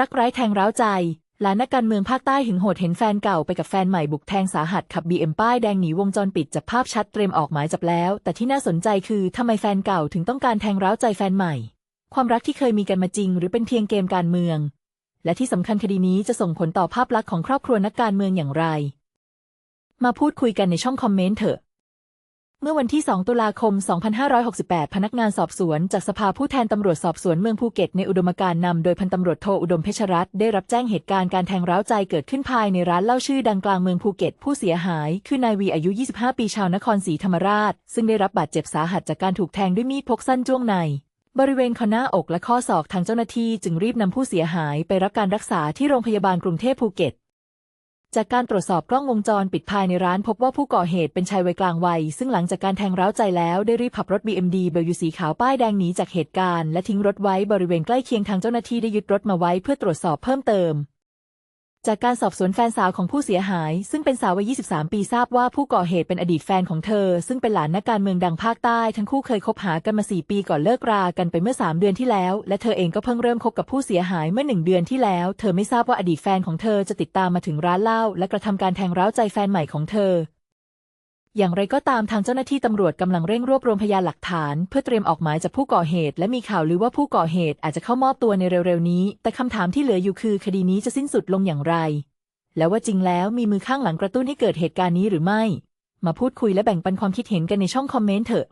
รักไร้แทงร้าวใจหลานนักการเมืองภาคใต้หึงโหดเห็นแฟนเก่าไปกับแฟนใหม่บุกแทงสาหัสขับบีเอ็มป้ายแดงหนีวงจรปิดจับภาพชัดเตรียมออกหมายจับแล้ว แต่ที่น่าสนใจคือทำไมแฟนเก่าถึงต้องการแทงร้าวใจแฟนใหม่ ความรักที่เคยมีกันมาจริง หรือเป็นเพียงเกมการเมือง และที่สำคัญคดีนี้จะส่งผลต่อภาพลักษณ์ของครอบครัวนักการเมืองอย่างไร มาพูดคุยกันในช่องคอมเมนต์เถอะ เมื่อวันที่ 2 ตุลาคม 2568 พนักงานสอบสวน จากสภาผู้แทนตำรวจสอบสวนเมืองภูเก็ตในอุดมการณ์นำโดยพันตำรวจโทอุดมเพชรรัตน์ได้รับแจ้งเหตุการณ์การแทงร้าวใจเกิดขึ้นภายในร้านเหล้าชื่อดังกลางเมืองภูเก็ต ผู้เสียหาย คือนายวีอายุ 25 ปีชาวนครศรีธรรมราช ซึ่งได้รับบาดเจ็บสาหัสจากการถูกแทงด้วยมีดพกสั้นจ้วงใน บริเวณคอหน้าอกและข้อศอกทางเจ้าหน้าที่จึงรีบนำผู้เสียหายไปรับการรักษาที่โรงพยาบาลกรุงเทพภูเก็ต จากการตรวจสอบกล้องวงจรปิดภายในร้านพบว่าผู้ก่อเหตุเป็นชายวัยกลางวัย ซึ่งหลังจากการแทงร้าวใจแล้วได้รีบขับรถ BMD เบลยูสีขาวป้ายแดงหนีจากเหตุการณ์และทิ้งรถไว้บริเวณใกล้เคียงทางเจ้าหน้าที่ได้ยึดรถมาไว้เพื่อตรวจสอบเพิ่มเติม จากการสอบสวนแฟนสาวของผู้เสียหาย ซึ่งเป็นสาววัย 23 ปีทราบว่าผู้ก่อเหตุเป็นอดีตแฟนของเธอ ซึ่งเป็นหลานนักการเมืองดังภาคใต้ ทั้งคู่เคยคบหากันมา 4 ปีก่อนเลิกรากันไปเมื่อ 3 เดือนที่แล้ว และเธอเองก็เพิ่งเริ่มคบกับผู้เสียหายเมื่อ 1 เดือนที่แล้ว เธอไม่ทราบว่าอดีตแฟนของเธอจะติดตามมาถึงร้านเหล้าและกระทำการแทงร้าวใจแฟนใหม่ของเธอ อย่างไรก็ตามทางเจ้าหน้าที่ตำรวจกำลังเร่งรวบรวมพยานหลักฐาน เพื่อเตรียมออกหมายจับผู้ก่อเหตุ และมีข่าวลือว่าผู้ก่อเหตุอาจจะเข้ามอบตัวในเร็วๆนี้ แต่คำถามที่เหลืออยู่คือคดีนี้จะสิ้นสุดลงอย่างไร แล้วว่าจริงแล้วมีมือข้างหลังกระตุ้นให้เกิดเหตุการณ์นี้หรือไม่ มาพูดคุยและแบ่งปันความคิดเห็นกันในช่องคอมเมนต์เถอะ